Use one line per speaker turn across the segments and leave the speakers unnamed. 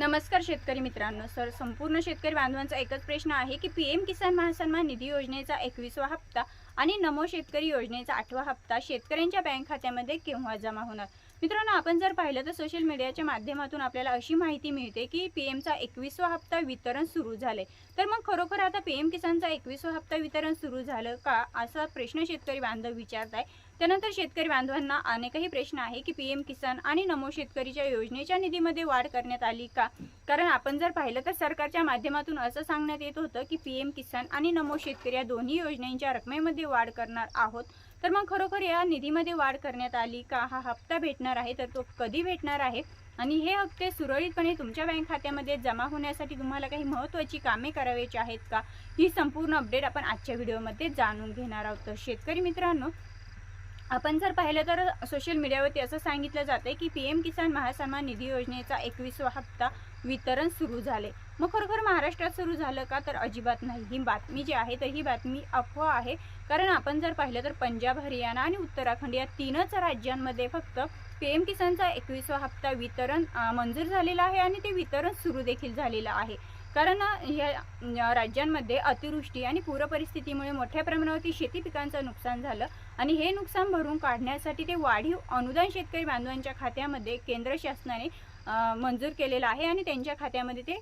नमस्कार शेतकरी मित्रांनो. सर संपूर्ण शेतकरी बांधवांचा एकच प्रश्न आहे की पी एम किसान महासन्मान निधी योजनेचा एकवीसवा हप्ता आणि नमो शेतकरी योजनेचा आठवा हप्ता शेतकऱ्यांच्या बँक खात्यामध्ये केव्हा जमा होणार? मित्रांनो आपण जर पाहिलं तर सोशल मीडियाच्या माध्यमातून आपल्याला अशी माहिती मिळते की पी एमचा एकवीसवा हप्ता वितरण सुरू झाले तर मग खरोखर आता पी एम किसानचा एकवीसवा हप्ता वितरण सुरू झालं का? असा प्रश्न शेतकरी बांधव विचारत आहे त्यानंतर शेतकरी बांधवांना अनेकही प्रश्न आहे की पी एम किसान आणि नमो शेतकरीच्या योजनेच्या निधीमध्ये वाढ करण्यात आली का? कारण आपण जर पाहिलं तर सरकारच्या माध्यमातून असं सांगण्यात येत होतं की पी एम किसान आणि नमो शेतकरी या दोन्ही योजनांच्या रकमेमध्ये वाढ करणार आहोत. तर मग खरोखर या निधीमध्ये वाढ करण्यात आली का? हा हप्ता भेटणार आहे तर तो कधी भेटणार आहे? आणि हे हप्ते सुरळीतपणे तुमच्या बँक खात्यामध्ये जमा होण्यासाठी तुम्हाला काही महत्त्वाची कामे करायची आहेत का? ही संपूर्ण अपडेट आपण आजच्या व्हिडिओमध्ये जाणून घेणार आहोत. तर शेतकरी मित्रांनो आपण जर पाहिलं तर सोशल मीडियावरती असं सांगितलं जातं की पी एम किसान महासन्मान निधी योजनेचा एकवीसवा हप्ता वितरण सुरू झाले. मग खरोखर महाराष्ट्रात सुरू झालं का तर अजिबात नाही. ही बातमी जी आहे तर ही बातमी अफवा आहे. कारण आपण जर पाहिलं तर पंजाब हरियाणा आणि उत्तराखंड या तीनच राज्यांमध्ये फक्त पी एम किसानचा एकवीसवा हप्ता वितरण मंजूर झालेला आहे आणि ते वितरण सुरू देखील झालेलं आहे. कारण ह्या या राज्यांमध्ये अतिवृष्टी आणि पूरपरिस्थितीमुळे मोठ्या प्रमाणावरती शेती पिकांचं नुकसान झालं आणि हे नुकसान भरून काढण्यासाठी ते वाढीव अनुदान शेतकरी बांधवांच्या खात्यामध्ये केंद्र शासनाने मंजूर केलेलं आहे आणि त्यांच्या खात्यामध्ये ते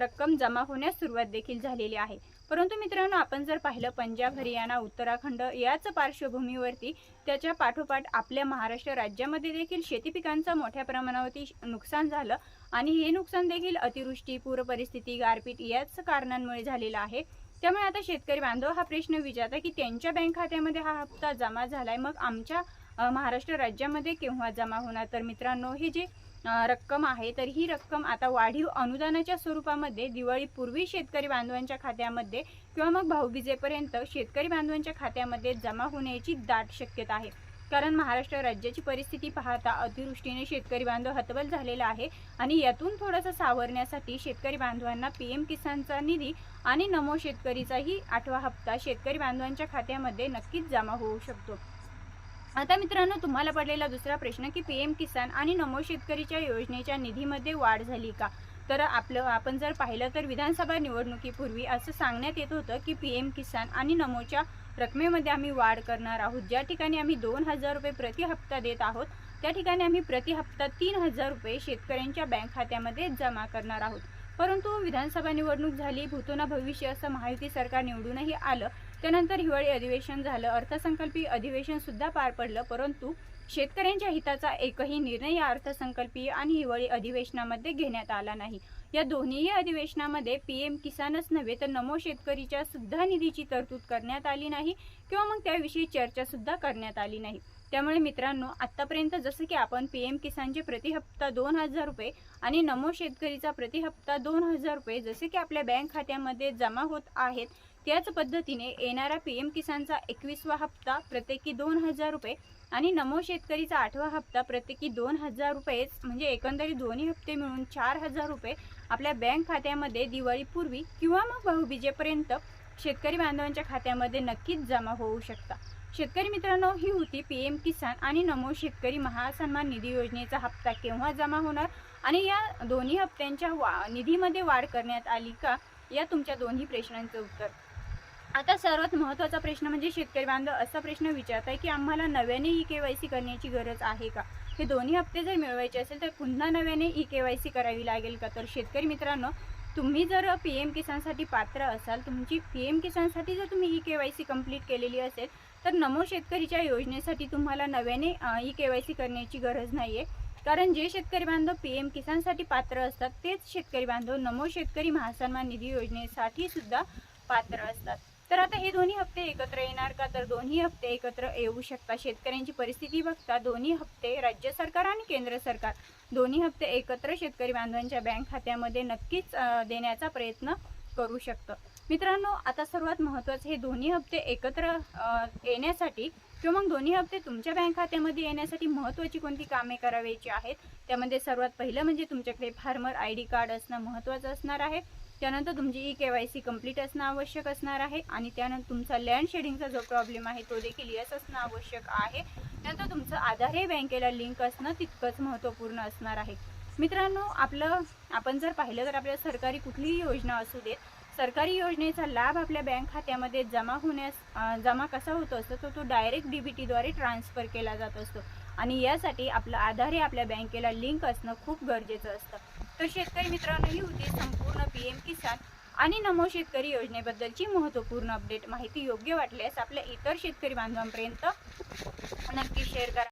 रक्कम जमा होण्यास सुरुवात देखील झालेली आहे. परंतु मित्रांनो आपण जर पाहिलं पंजाब हरियाणा उत्तराखंड याच पार्श्वभूमीवरती त्याच्या पाठोपाठ आपल्या महाराष्ट्र राज्यामध्ये देखील शेती पिकांचं मोठ्या प्रमाणावरती नुकसान झालं आणि हे नुकसान देखील अतिवृष्टी पूरपरिस्थिती गारपीट याच कारणांमुळे झालेलं आहे. त्यामुळे आता शेतकरी बांधव हा प्रश्न विचारता की त्यांच्या बँक खात्यामध्ये हा हप्ता जमा झालाय मग आमच्या महाराष्ट्र राज्यामध्ये केव्हा जमा होणार? तर मित्रांनो हे जे रक्कम आहे तर ही रक्कम आता वाढीव अनुदानाच्या स्वरूपामध्ये दिवाळीपूर्वी शेतकरी बांधवांच्या खात्यामध्ये किंवा मग भाऊबीजेपर्यंत शेतकरी बांधवांच्या खात्यामध्ये जमा होण्याची दाट शक्यता आहे. कारण महाराष्ट्र राज्याची परिस्थिती पाहता अतिवृष्टीने शेतकरी बांधव हतबल झालेला आहे आणि यातून थोडंसं सावरण्यासाठी शेतकरी बांधवांना पी एम किसानचा निधी आणि नमो शेतकरीचाही आठवा हप्ता शेतकरी बांधवांच्या खात्यामध्ये नक्कीच जमा होऊ शकतो. आता मित्रांनो तुम्हाला पडलेला दुसरा प्रश्न की पी एम किसान आणि नमो शेतकरीच्या योजनेच्या निधीमध्ये वाढ झाली का? तर आपलं आपण जर पाहिलं तर विधानसभा निवडणुकीपूर्वी असं सांगण्यात येत होतं की पी एम किसान आणि नमोच्या रकमेमध्ये आम्ही वाढ करणार आहोत. ज्या ठिकाणी आम्ही दोन हजार रुपये प्रति हप्ता देत आहोत त्या ठिकाणी आम्ही प्रति हप्ता तीन हजार रुपये शेतकऱ्यांच्या बँक खात्यामध्ये जमा करणार आहोत. परंतु विधानसभा निवडणूक झाली भूतोना भविष्य असं महायुती सरकार निवडूनही आलं त्यानंतर हिवाळी अधिवेशन झालं अर्थसंकल्पीय अधिवेशन सुद्धा पार पडलं परंतु शेतकऱ्यांच्या हिताचा एकही निर्णय या अर्थसंकल्पीय आणि हिवाळी अधिवेशनामध्ये घेण्यात आला नाही. या दोन्हीही अधिवेशनामध्ये पी एम किसानच नव्हे तर नमो शेतकरीच्या सुद्धा निधीची तरतूद करण्यात आली नाही किंवा मग त्याविषयी चर्चा सुद्धा करण्यात आली नाही. त्यामुळे मित्रांनो आतापर्यंत जसं की आपण पी एम किसानचे प्रति हप्ता दोन हजार रुपये आणि नमो शेतकरीचा प्रति हप्ता दोन हजार रुपये जसे की आपल्या बँक खात्यामध्ये जमा होत आहेत त्याच पद्धतीने येणारा पी एम किसानचा एकवीसवा हप्ता प्रत्येकी दोन हजार रुपये आणि नमो शेतकरीचा आठवा हप्ता प्रत्येकी दोन हजार रुपयेच म्हणजे एकंदरीत दोन्ही हप्ते मिळून चार हजार रुपये आपल्या बँक खात्यामध्ये दिवाळीपूर्वी किंवा मग भाऊबीजेपर्यंत शेतकरी बांधवांच्या खात्यामध्ये नक्कीच जमा होऊ शकता. शेतकरी मित्रांनो ही होती पी एम किसान आणि नमो शेतकरी महासन्मान निधी योजनेचा हप्ता केव्हा जमा होणार आणि या दोन्ही हप्त्यांच्या वा निधीमध्ये वाढ करण्यात आली का? या तुमच्या दोन्ही प्रश्नांचं उत्तर. आता सर्वात महत्त्वाचा प्रश्न म्हणजे शेतकरी बांधव असा प्रश्न विचारताय की आम्हाला नव्याने ई के वाय सी करण्याची गरज आहे का? हे दोन्ही हप्ते जर मिळवायचे असेल तर पुन्हा नव्याने ई के वाय सी करावी लागेल का? तर शेतकरी मित्रांनो तुम्ही जर पी एम किसानसाठी पात्र असाल तुमची पी एम किसानसाठी जर तुम्ही E K Y C complete केलेली असेल तर नमो शेतकरीच्या योजनेसाठी तुम्हाला नव्याने ई के वाय सी करण्याची गरज नाही आहे कारण जे शेतकरी बांधव पी एम किसानसाठी पात्र असतात तेच शेतकरी बांधव नमो शेतकरी महासन्मान निधी योजनेसाठी सुद्धा पात्र असतात. तर आता हे दोन्ही हप्ते एकत्र येणार का? तर दोन्ही हप्ते एकत्र येऊ शकतात. शेतकऱ्यांची परिस्थिती बघता दोन्ही हप्ते राज्य सरकार आणि केंद्र सरकार. दोन्ही हप्ते एकत्र शेतकरी बांधवांच्या बँक खात्यामध्ये नक्कीच देण्याचा प्रयत्न करू शकतं. मित्रांनो आता सर्वात महत्त्वाचं हे दोन्ही हप्ते एकत्र येण्यासाठी किंवा मग दोन्ही हप्ते तुमच्या बँक खात्यामध्ये येण्यासाठी महत्त्वाची कोणती कामे करावयाची आहेत? त्यामध्ये सर्वात पहिलं म्हणजे तुमच्याकडे फार्मर आय डी कार्ड असणं महत्त्वाचं असणार आहे. त्यानंतर तुमची E K Y C complete असणं आवश्यक असणार आहे आणि त्यानंतर तुमचा लँड शेडिंगचा जो प्रॉब्लेम आहे तो देखील यस असणं आवश्यक आहे. त्यानंतर तुमचं आधार हे बँकेला लिंक असणं तितकंच महत्त्वपूर्ण असणार आहे. मित्रांनो आपलं आपण जर पाहिलं तर आपल्या सरकारी कुठलीही योजना असू देत सरकारी योजनेचा लाभ आपल्या बँक खात्यामध्ये जमा होण्यास जमा कसा होतो असतो तो तो डायरेक्ट डी बी टीद्वारे ट्रान्सफर केला जात असतो. आणि यासाठी आपलं आधार हे आपल्या बँकेला लिंक असणं खूप गरजेचं असतं. तर शेतकरी मित्रांनो ही होती संपूर्ण पी एम किसान आणि नमो शेतकरी योजनेबद्दलची महत्त्वपूर्ण अपडेट माहिती योग्य वाटल्यास आपल्या इतर शेतकरी बांधवांपर्यंत नक्की शेअर करा.